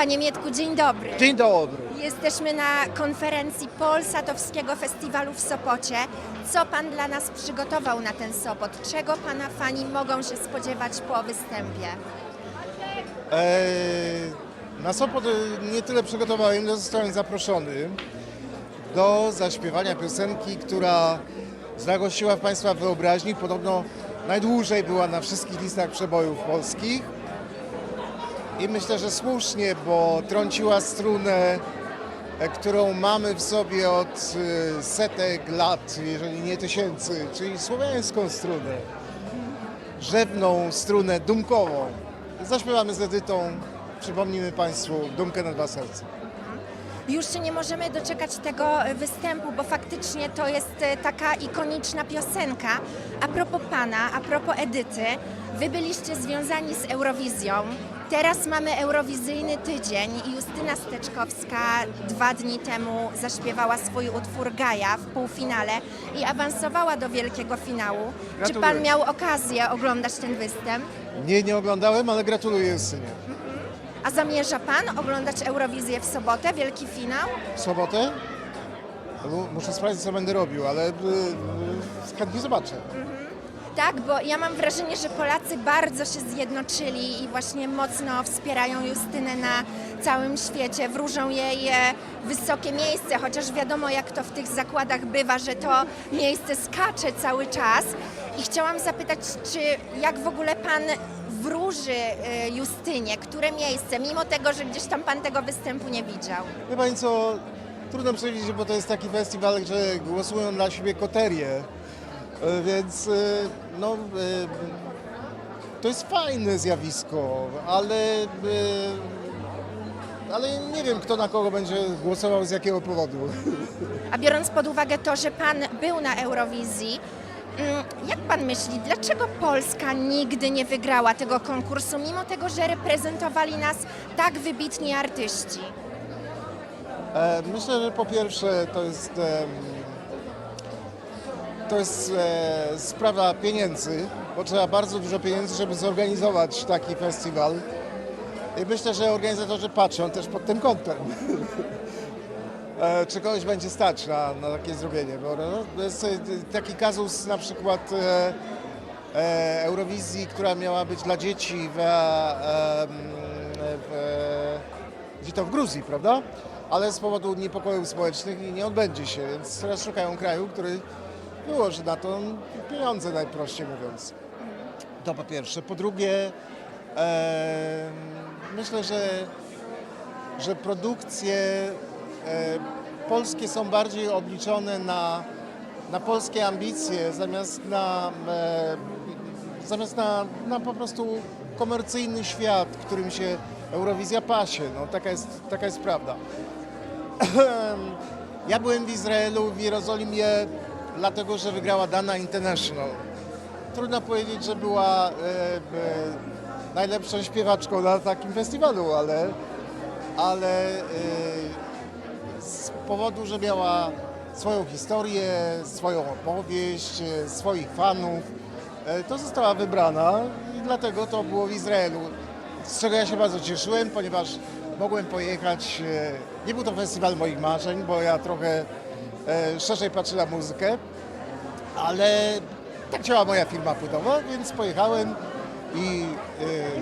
Panie Mietku, dzień dobry. Dzień dobry. Jesteśmy na konferencji Polsatowskiego Festiwalu w Sopocie. Co Pan dla nas przygotował na ten Sopot? Czego Pana fani mogą się spodziewać po występie? Eee, na Sopot e, nie tyle przygotowałem, ile zostałem zaproszony do zaśpiewania piosenki, która zagościła w Państwa wyobraźni. Podobno najdłużej była na wszystkich listach przebojów polskich. I myślę, że słusznie, bo trąciła strunę, e, którą mamy w sobie od e, setek lat, jeżeli nie tysięcy, czyli słowiańską strunę. Rzewną strunę dumkową. Zaśpiewamy z Edytą, przypomnimy Państwu Dumkę na dwa serca. Już się nie możemy doczekać tego e, występu, bo faktycznie to jest taka ikoniczna piosenka. A propos Pana, a propos Edyty, Wy byliście związani z Eurowizją. Teraz mamy Eurowizyjny tydzień i Justyna Steczkowska dwa dni temu zaśpiewała swój utwór Gaja w półfinale i awansowała do wielkiego finału. Czy Pan Gratuluję. miał okazję oglądać ten występ? Nie, nie oglądałem, ale gratuluję Justynie. A zamierza Pan oglądać Eurowizję w sobotę, wielki finał? W sobotę? No, Muszę sprawdzić, co będę robił, ale y, y, chętnie zobaczę. Tak, bo ja mam wrażenie, że Polacy bardzo się zjednoczyli i właśnie mocno wspierają Justynę na całym świecie. Wróżą jej e, wysokie miejsce, chociaż wiadomo jak to w tych zakładach bywa, że to miejsce skacze cały czas. I chciałam zapytać, czy jak w ogóle pan wróży e, Justynie, które miejsce, mimo tego, że gdzieś tam pan tego występu nie widział? Wie Pani co, trudno przewidzieć, bo to jest taki festiwal, że głosują dla siebie koterie, więc y, no, y, to jest fajne zjawisko, ale, ale nie wiem, kto na kogo będzie głosował, z jakiego powodu. A biorąc pod uwagę to, że Pan był na Eurowizji, mm, jak Pan myśli, dlaczego Polska nigdy nie wygrała tego konkursu, mimo tego, że reprezentowali nas tak wybitni artyści? E, Myślę, że po pierwsze to jest, to jest e, sprawa pieniędzy, bo trzeba bardzo dużo pieniędzy, żeby zorganizować taki festiwal. I myślę, że organizatorzy patrzą też pod tym kątem. E, Czy kogoś będzie stać na, na takie zrobienie? Bo no, to jest e, taki kazus na przykład e, e, Eurowizji, która miała być dla dzieci w, e, w, e, gdzie to w Gruzji, prawda? Ale z powodu niepokojów społecznych nie odbędzie się, więc teraz szukają kraju, który wyłoży na to pieniądze, najprościej mówiąc. To po pierwsze. Po drugie, e, myślę, że, że produkcje e, polskie są bardziej obliczone na, na polskie ambicje zamiast na, e, zamiast na, na po prostu komercyjny świat, którym się Eurowizja pasie. No, taka, jest, taka jest prawda. Ja byłem w Izraelu, w Jerozolimie, dlatego że wygrała Dana International. Trudno powiedzieć, że była e, e, najlepszą śpiewaczką na takim festiwalu, ale, ale e, z powodu, że miała swoją historię, swoją opowieść, e, swoich fanów, e, to została wybrana i dlatego to było w Izraelu. Z czego ja się bardzo cieszyłem, ponieważ mogłem pojechać. e, Nie był to festiwal moich marzeń, bo ja trochę szerzej patrzę na muzykę, ale tak działa moja firma płytowa, więc pojechałem i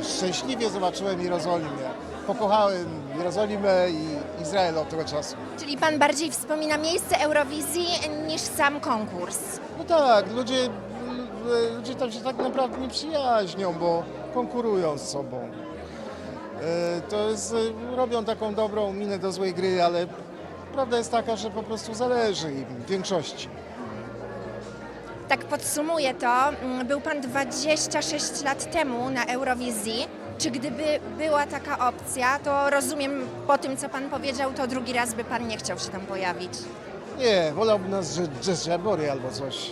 e, szczęśliwie zobaczyłem Jerozolimę. Pokochałem Jerozolimę i Izrael od tego czasu. Czyli Pan bardziej wspomina miejsce Eurowizji niż sam konkurs. No tak, ludzie, e, ludzie tam się tak naprawdę nie przyjaźnią, bo konkurują z sobą. E, To jest, e, robią taką dobrą minę do złej gry, ale prawda jest taka, że po prostu zależy im w większości. Tak podsumuję to, mm, był Pan 26 lat temu na Eurowizji. Czy gdyby była taka opcja, to rozumiem po tym, co Pan powiedział, to drugi raz by Pan nie chciał się tam pojawić? Nie, wolałbym nas Jazz Jabory albo coś.